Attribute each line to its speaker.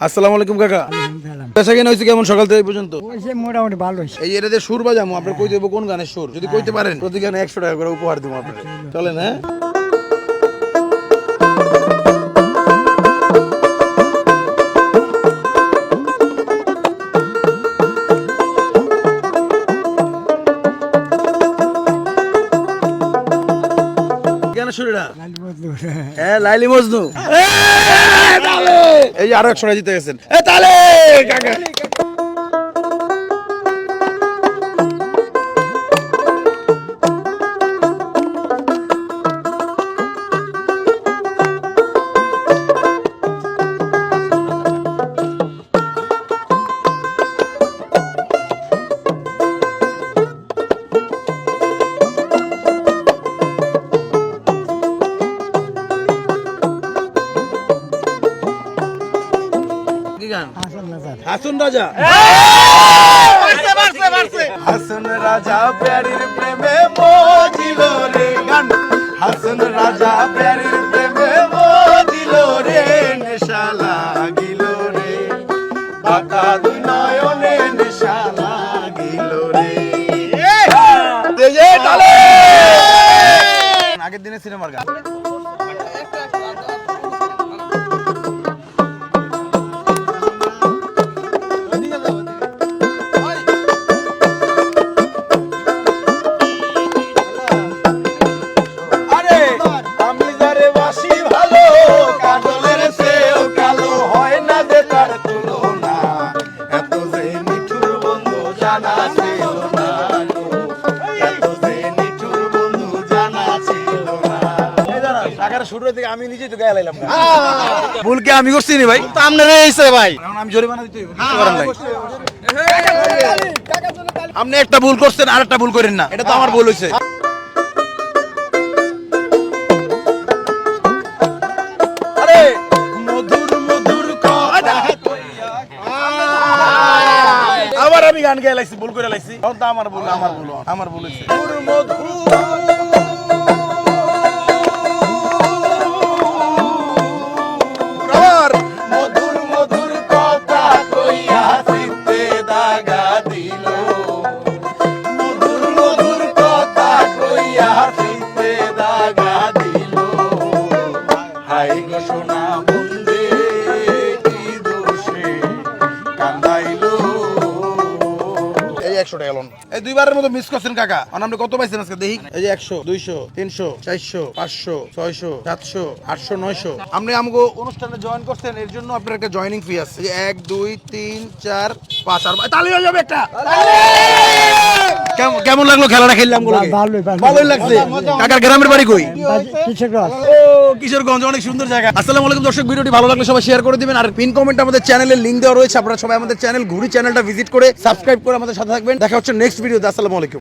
Speaker 1: আসসালামু আলাইকুম কাকা। পেশা কেন হয়েছে কেমন? সকাল থেকে পর্যন্ত?
Speaker 2: মোটামুটি ভালো হয়েছে।
Speaker 1: এই এটাতে সুর বাজামো। আপনার কই দেবো কোন গানের সুর? যদি কইতে পারেন প্রতি গানে একশো টাকা করে উপহার দেবো আপনার চলেন হ্যাঁ? সুরটা
Speaker 2: লাল
Speaker 1: হ্যাঁ। লাইলি মজনু এই আরও একশো জিতে গেছেন। এ তালে কাকা।
Speaker 2: হাসান
Speaker 1: রাজা। হাসন রাজা প্যারির প্রেমে মজিল রে গান। হাসন রাজা প্যারির প্রেমে মজিল রে নেশা লাগিল রে। বাঁকা দুই নয়নে নেশা লাগিল রে। আগের দিনে সিনেমার গান। আমি নিজেই তো গায়ে লাইলাম ভুল কি আমি করছি নি ভাই। তো আপনার এইছে ভাই। আমি জরিমানা দিতে নাই। আপনি একটা ভুল করছেন আর একটা ভুল করেন না। এটা তো আমার ভুল হয়েছে আবার আমি গান গাইলাইছি ভুল করে লাইছি। আমার ভুল আমার ভুল আমার ভুল মধুর মধুর একশো টাকা লোন এই দুইবারের মতো মিস করছেন কাকা। আর আপনি কত পাইছেন আজকে? দেখি। এই যে একশো দুইশো তিনশো চারশো পাঁচশো ছয়শো সাতশো আটশো নয়শো। আপনি আমাকে অনুষ্ঠানে জয়েন করছেন এর জন্য আপনার একটা জয়েনিং ফি আছে। যে এক দুই তিন চার পাঁচ আর তালি হয়ে যাবে একটা। কেমন- কেমন লাগল খেলাটা খেললাম
Speaker 2: ভালোই, ভালোই।
Speaker 1: ভালোই লাগছে। কাকার গ্রামের বাড়ি কই? কিশোরগঞ্জ, অনেক সুন্দর জায়গা। আসসালামু আলাইকুম দর্শক, ভিডিওটি ভালো লাগলে সবাই শেয়ার করে দিবেন। আর পিন কমেন্ট আমাদের চ্যানেলের লিঙ্ক দেওয়া রয়েছে। আপনারা সবাই আমাদের চ্যানেল ঘুরি চ্যানেলটা ভিজিট করে সাবস্ক্রাইব করে আমাদের সাথে থাকবেন। দেখা হচ্ছে নেক্সট ভিডিওতে আসসালামু আলাইকুম।